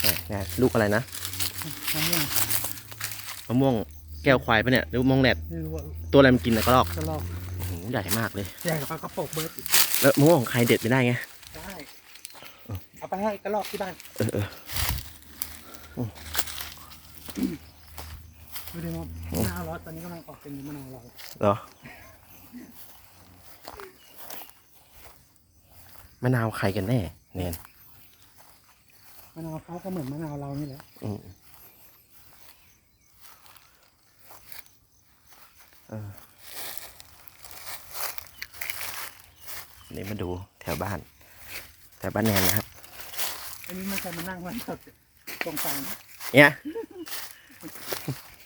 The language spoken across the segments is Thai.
ไหนไงลูกอะไรนะมะม่วงมะม่วงแก้วควายปะเนี่ยหรือมะม่วงแหนดไม่รู้ว่าตัวอะไรมันกินนะกระรอกกระลอกอื้อหือใหญ่มากเลยใหญ่กว่ากระโปรงเบิร์ดอีกแล้วมะม่วงของใครเด็ดไม่ได้ไงได้เอาไปให้กระลอกที่บ้านเออเออดูดิมะนาวร้อนตอนนี้กำลังออกเป็นมะนาวร้อนเหรอมะนาวใครกันแน่เนน มะนาวเขาก็เหมือนมะนาวเรานี่แหละอืมเออนี่มาดูแถวบ้าน แถวบ้านแนนนะครับ อันนี้มันจะมานั่งวันสดตรงกลางเนี่ย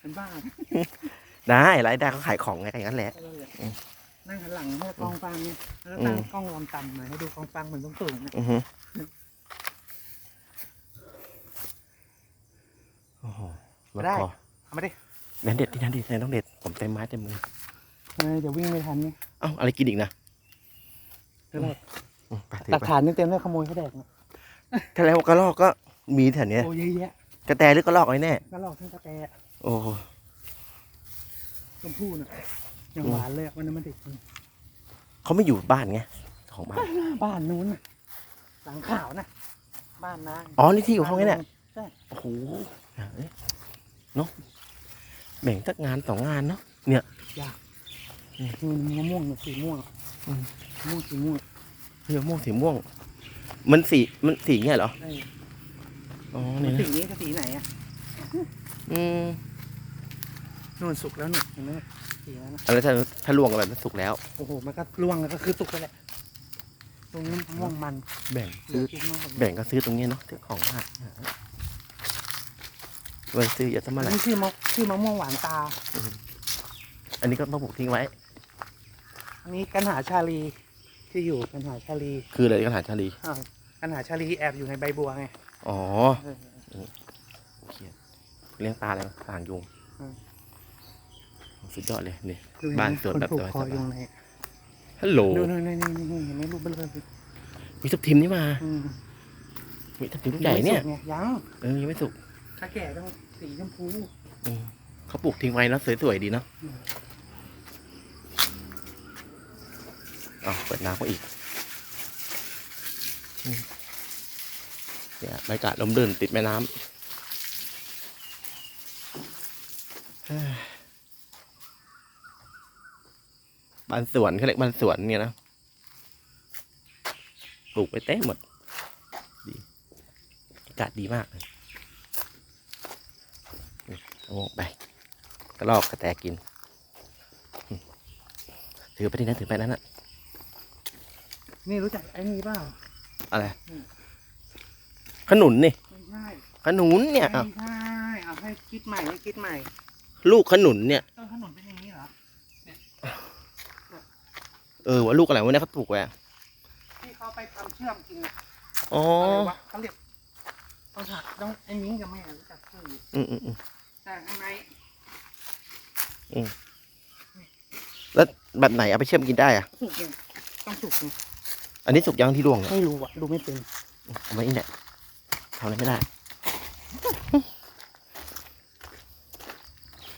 เป็นบ้าได้รายได้เขาขายของไงอย่างนั้นแหละก็เลยอืมนั่งหันหลังให้กองฟางเนี่ยแล้วตั้งกล้องลำต่ำหน่อยให้ดูกองฟางเหมือนต้องสูงๆนะ อือฮึ โอ้โหมะละกอเอามาดินั่นเด็ดที่นั่นเด็ดนั่นต้องเด็ด ผมเต็มไม้เต็มมือ เออเดี๋ยววิ่งไม่ทันนี่เอ้าอะไรกินอีกนะกระลอกอืมไปถือหลักไปฐานนี่เต็มเลยขโมยเขาแดกนะถ้าแล้วกระรอกก็มีแถวเนี้ยโอ้เยอะแยะกระแตหรือกระรอกไอ้แน่กระลอกทั้งกระแตโอ้โหชมพู่น่ะยังหวานเลยอะวันนั้นมันเด็กจริงเขาไม่อยู่บ้านไงของบ้าน บ้านนู้นน่ะหลังขาวน่ะบ้านนะอ๋อนี่ที่ของเขาไงเนี่ย ใช่โอ้โห เนาะแบ่งสักงานสองงานเนาะเนี่ยมันมะม่วงสีม่วงม่วงสีม่วงเรือม่วงสีม่วง มันสีมันสีเงี้ยเหรออ๋อเนี่ยสีนี้กับสีไหนอะอืมนู่นสุกแล้วนี่เห็นไหมสีนั้นน่ะอะไรถ้าถ้าลวงกันแบบนั้นสุกแล้วโอ้โหมันก็ร่วงแล้วก็คือสุกไปแหละตรงนี้ม่วงมัน แบ่งซื้อแบ่งก็ซื้อตรงนี้เนาะซื้อของมาก ไว้ซื้ออย่าทำอะไรนี่ชื่อมะชื่อมะม่วงหวานตา อันนี้ก็มาปลูกทิ้งไว้ อันนี้กันหาชาลีที่อยู่กันหาชาลีคืออะไรกันหาชาลีอ่าวกันหาชาลีแอบอยู่ในใบบัวไงอ๋อเออ เขียนเลี้ยงปลาอะไรนะปลาหางยุงอืม สุดยอดเลยนี่ ดูเห็นไหมบ้านสวนคนแบบผูกสบายๆคออยู่ในฮัลโหลดูนี่นี่นี่นี่เห็นไหมรูปเบลอเลยมีทับทิมนี่มาอืมมีทับทิมลูกใหญ่เนี่ยงไม่สุกไงยัง เออยังไม่สุก ถ้าแก่ต้องสีชมพูอืมเขาปลูกทิ้งไว้แล้วสวยๆดีเนาะอืมอ๋อเปิดน้ำก็อีกอืมเนี่ยบรรยากาศลมรื่นติดแม่น้ำเฮ้ยบ้านสวนเขาเรียกบ้านสวนเนี่ยนะ ปลูกไปเต้หมด ดี อากาศดีมากเลย นี่เอาออกไปกระลอกกระแตกินอืมถือไปที่นั่นถือไปนั้นน่ะนี่รู้จักไอ้นี่เปล่าอะไรอืมขนุนนี่ไม่ใช่ขนุนเนี่ยไม่อะใช่เอาให้คิดใหม่ให้คิดใหม่ ลูกขนุนเนี่ยต้นขนุนเป็นอย่างนี้เหรอเออว่าลูกอะไรวะเนี่ยเขาปลูกไว้อะที่เขาไปทำเชื่อมกินอะอ๋ออะไรวะเขาเรียกต้องหักต้องไอ้มิ้งกับแม่รู้จักชื่ออยู่อืมอืมอืมแต่ข้างในแล้วแบบไหนเอาไปเชื่อมกินได้อะสุกไงต้องสุกไงอันนี้สุกยังที่ร่วงเนี่ยไม่รู้อะ ดูไม่เป็นเอาไว้นี่แหละทำอะไรไม่ได้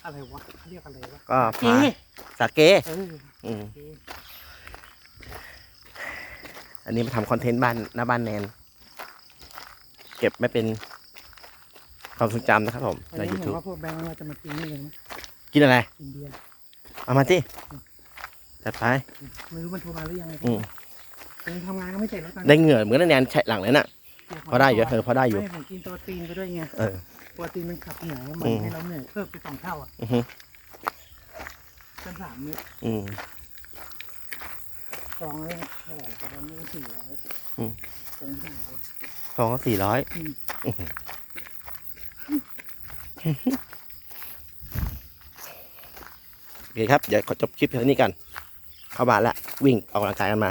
อะไรวะเขาเรียกอะไรวะก็พาเอ๊ะสาเกเอออืมเอ๊ะอันนี้มาทำคอนเทนต์บ้านหน้าบ้านแนน เก็บไม่เป็น ความทรงจำนะครับผมอันในนี้เห็น YouTube ว่าพวกแบงค์เราจะมากินนี่เลยนะกินอะไรกินเบียร์เอามาสิจัดไปไม่รู้มันโทรมาหรือยังไงอืมยังทำงานก็ไม่เสร็จแล้วตอนได้เหงื่อเหมือนกับแนนใช้หลังเลยน่ะนี้พอได้อยู่เออพอได้อยู่ไม่ผมกินโปรตีนไปด้วยไงเออโปรตีนมันขับเหนื่อยมันอืมให้เราเหนื่อยเพิ่มไปสองเท่าอะอือฮึเป็นสามเม็ดอืมซองละเท่าไหร่ซองละสี่ร้อยอืมผมสั่งเลยสองสี่ร้อยอืม โอเคครับ เดี๋ยวขอจบคลิปเพียงเท่านี้กัน เข้าบ้านละวิ่งออกกำลังกายกันมา